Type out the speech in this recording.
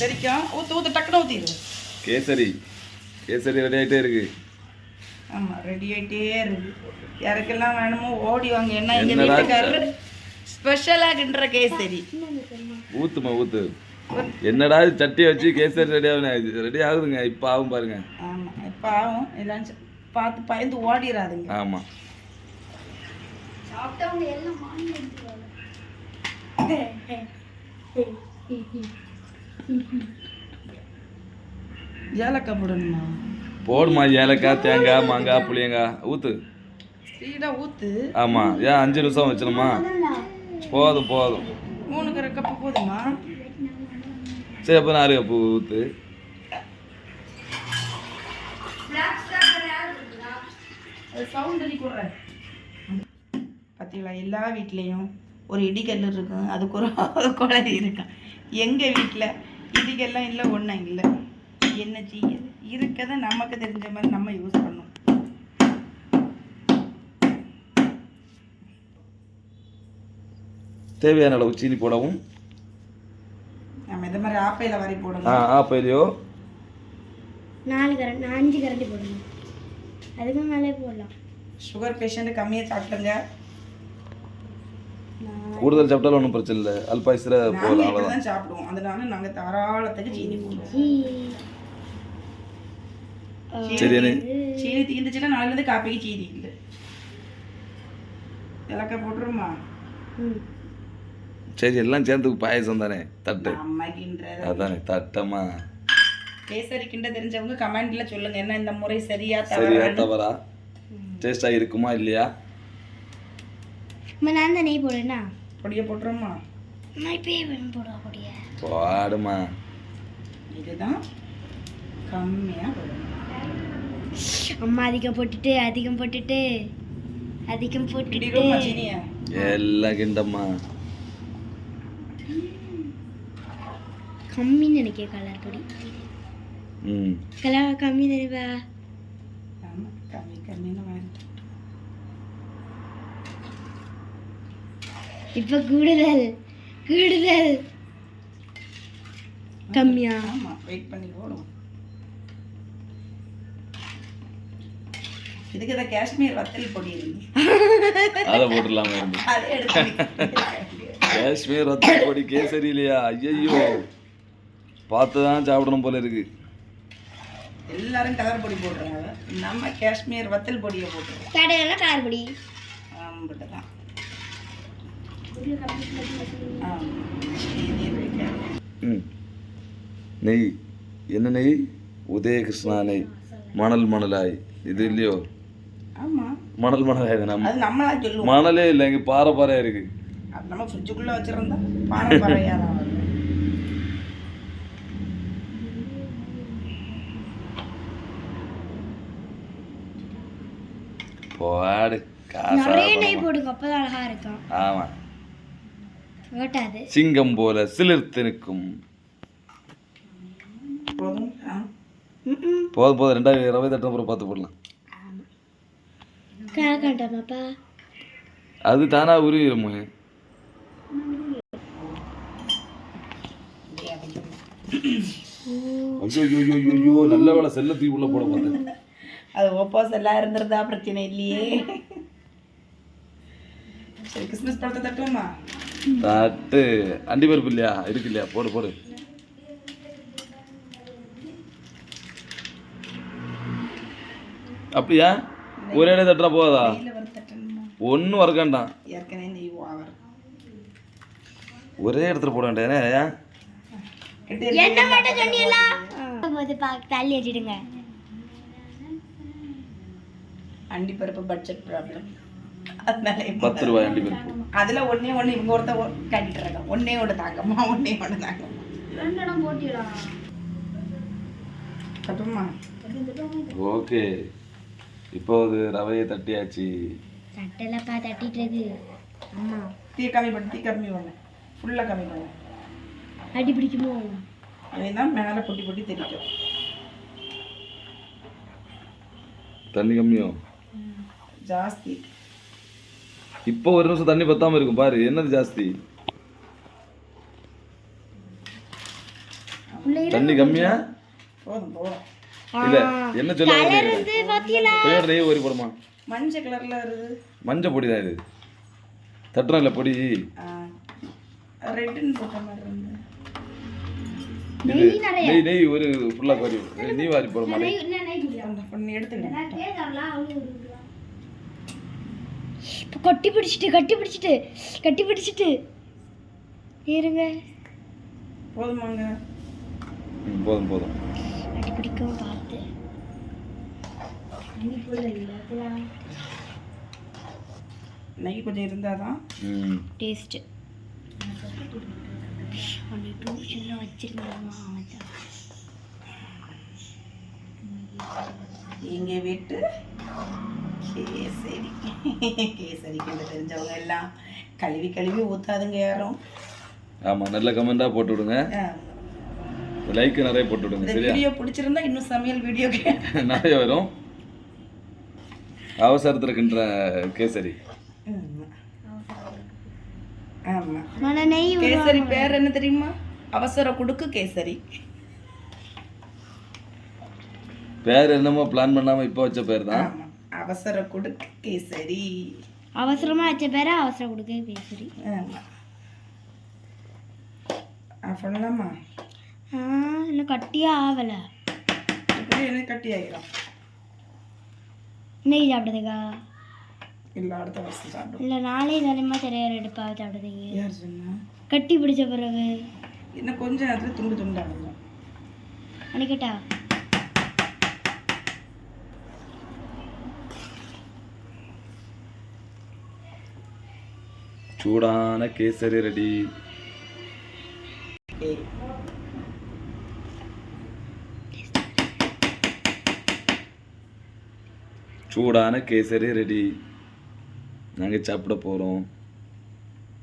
தெரிக்கும் ஊற்று ஊற்று டக்குன்னு ஊற்றிடு கேசரி. கேசரி ரெடி ஆகிட்டே இருக்கு. ஆமாம் ரெடி ஆகிட்டே இருக்கு. யாருக்கெல்லாம் வேணுமோ ஓடி வாங்க. என்ன எங்கள் என்னடா வீட்டுக்காரரு ஸ்பெஷலாக கிண்டுற கேசரி. ஊத்துமா ஊத்து. என்னடா இது? சட்டியை வச்சு கேசரி ரெடி ஆகுது. ரெடி ஆகுதுங்க. இப்போ ஆகும் பாருங்க. ஆமாம் இப்போ ஆகும். எல்லாம் பார்த்து பயந்து ஓடிடாதுங்க ஆமாம் ஏலக்காய் போடணுமா? போடுமா ஏலக்காய் தேங்காய் மாங்காய் புளியங்காய். ஊத்து. ஸ்பீடாக ஊற்று ஆமாம் ஏன் அஞ்சு நிமிஷம் வச்சிருமா போதும் போதும். மூணு கரை கப்பு போதுமா? சரி அப்போ நாலு கப்பு ஊத்து. பார்த்தீங்களா எல்லா வீட்லேயும் ஒரு இடிக்கல் இருக்கும். அதுக்கு ஒரு குழந்தை இருக்கும். எங்கள் வீட்டில் இடிக்கல்லாம் இல்லை ஒன்றும் இல்லை. என்ன செய்யுது இருக்கதை நமக்கு தெரிஞ்ச மாதிரி நம்ம யூஸ் பண்ணணும். தேவையான அளவு சீனி போடவும். நம்ம இந்த மாதிரி ஆப்பையில் வரி ஆ போடணும் ஆப்பையிலையோ நாலு கரண்டி அஞ்சு கரண்டி போடணும். அதுக்கு மேலே போடலாம். சுகர் பேஷண்ட்டு கம்மியாக சாப்பிடுங்க கூடுதல் சாப்பிட்டாலும் ஒன்றும் பிரச்சனை இல்லை. அல்பாயுசில் நாங்கள் போகலாம் அவ்வளோதான் தான் சாப்பிடுவோம். அதனால நாங்கள் தாராளத்துக்கு சீனி போடுவோம். சரி சீனி தீர்ந்துச்சுன்னா நாலுலேருந்து காப்பிக்கு சீனி இல்லை. இலக்காய் போட்டுருமா? சரி எல்லாம் சேர்ந்து பாயசம் தானே? தட்டு. அதானே தட்டமா கேசரி கிண்ட தெரிஞ்சவங்க கமெண்ட்ல சொல்லுங்க. என்ன இந்த முறை சரியா சரியா தவறா? டேஸ்டாக இருக்குமா இல்லையா? அம்மா நான் தான் நெய் போடுறேன்னா? பொடியை போட்டுருமா நான் இப்பயே வேணும் போடுவா பொடிய. பாடுமா. இதுதான் கம்மியா போடணும் அம்மா அதிகம் போட்டுட்டு அதிகம் போட்டுட்டு அதிகம் போட்டுட்டு. எல்லாம் கிண்டம்மா. கம்மின்னு நினைக்கிற கலர் பொடி. ம். கலர் கம்மி ஆமா கம்மி கம்மின்னு வாங்கிட்டு. இப்போ கூடுதல் கூடுதல். கம்மியா ஆமா வெயிட் பண்ணி போடும் இதுக்கு தான் காஷ்மீர் வத்தல் பொடி அதை போட்டுடலாமா இருந்து? அதை எடுத்து காஷ்மீர் ரத்த பொடி கேசரி இல்லையா? ஐயையோ. பார்த்து தான் சாப்பிடணும் போல இருக்கு. எல்லாரும் கலர் பொடி போடுறாங்க. நம்ம காஷ்மீர் வத்தல் பொடியை போட்டுருவோம். கடையில கலர் பொடி. ஆம்பிட்டு தான் ஆமா. சீனி வைக்காது. ம் நெய். என்ன நெய்? உதயகிருஷ்ணா நெய். மணல் மணலாய். இது இல்லையோ? ஆமா. மணல் மணலாய் நம்ம அது நம்மளா சொல்லுவோம். மணலே இல்லை இங்கே பாறை பாறையா இருக்கு. அது நம்ம ஃப்ரிட்ஜுக்குள்ள வச்சிருந்தா தான் வருது. போடு காசா நிறைய நெய் போடுங்க அப்பதான் அழகா இருக்கும். ஆமா. ஓட்டாது சிங்கம் போல சிலிர்த்து நிற்கும். போதும் போதும். ரெண்டாயிரம் இருபது எட்டு அப்புறம் பார்த்து போடலாம். அது தானா உருவிடுமோ ஐயோ நல்ல வேலை செல்ல தூக்கி உள்ள போட பார்த்தேன் அது ஓப்போஸ் எல்லாம் இருந்திருந்தா பிரச்சனை இல்லையே. சரி கிறிஸ்மஸ் பழத்தை தட்டுவோமா? தட்டு. அண்டி பருப்பு இல்லையா? இருக்கு இல்லையா? போடு போடு. அப்படியா? ஒரே இடம் தட்டுறா போதா ஒன்றும் ஓவர் ஒரே இடத்துல போட வேண்டாம் என்ன மட்டும் சொன்னீங்களா? தள்ளி வச்சிடுங்க. அண்டி பருப்பு பட்ஜெட் ப்ராப்ளம் அதனால பத்து ரூபாய் அண்டி பருப்பு அதில் ஒன்றே ஒன்று இவங்க ஒருத்த கட்டிட்டு இருக்காங்க ஒன்றே ஒன்று தாங்கம்மா ஒன்றே ஒன்று தாங்கம்மா. ரெண்டு தட்டுமா ஓகே. இப்போ அது ரவையை தட்டியாச்சு. தட்டலப்பா தட்டிட்டு இருக்கு அம்மா. தீ கம்மி பண்ணு தீ கம்மி பண்ணு. ஃபுல்லாக கம்மி பண்ணு. அடி பிடிக்குமோ? அதுதான் மேலே பொட்டி பொட்டி தெரிக்கும் தண்ணி கம்மியோ? ஜாஸ்தி. இப்போ ஒரு நிமிஷம் தண்ணி பத்தாம இருக்கும் பாரு. என்னது ஜாஸ்தி? தண்ணி கம்மியா? இல்ல என்ன சொல்ல நெய் ஊறி போடுமா? மஞ்சள் கலரில் வருது. மஞ்சள் பொடி. தான் இது தட்டுறோம் இல்லை பொடி நெய் நெய் ஒரு ஃபுல்லாக கோரி. வாரி போடுமா நெய் அந்த பண்ணி எடுத்துக்கிறேன் இப்போ கட்டி பிடிச்சிட்டு கட்டி பிடிச்சிட்டு கட்டி பிடிச்சிட்டு இருங்க போதுமாங்க போதும் போதும் கட்டி பிடிக்கவும் பார்த்து நெய் கொஞ்சம் இருந்தால் தான். டேஸ்ட்டு. ஒன்று டியூஷனில் வச்சிருந்தோமா எங்க வீட்டு கேசரி கேசரிக்கு இந்த தெரிஞ்சவங்க எல்லாம் கழுவி கழுவி ஊத்தாதுங்க யாரும் ஆமாம் நல்ல கமெண்டாக போட்டு விடுங்க. லைக் நிறைய போட்டு விடுங்க சரியா வீடியோ பிடிச்சிருந்தா இன்னும் சமையல் வீடியோ நிறைய வரும் அவசரத்தில் இருக்கின்ற கேசரி கேசரி பேர் என்ன தெரியுமா அவசர குடுக்கு கேசரி பேர் என்னமோ பிளான் பண்ணாமல் இப்போ வச்ச பேர் தான் அவசர குடுக்கு கேசரி. அவசரமா வச்ச பேரை அவசரம் கொடுக்க பேசுறி ஆமா. ஆ, பண்ணலாமா ஆ இன்னும் கட்டியே ஆகலை. இப்படி எனக்கு கட்டி ஆகிடும். நெய் சாப்பிடுதுக்கா இல்லை அடுத்த வருஷம் சாப்பிடும் இல்லை நாளே தலைமா சரியாக எடுப்பா சாப்பிடுதீங்க யார் சொன்னா? கட்டி பிடிச்ச பிறகு. இன்னும் கொஞ்ச நேரத்தில் துண்டு துண்டாகும் அன்னைக்கிட்டா? சூடான கேசரி ரெடி. சூடான கேசரி ரெடி. நாங்கள் சாப்பிட போகிறோம்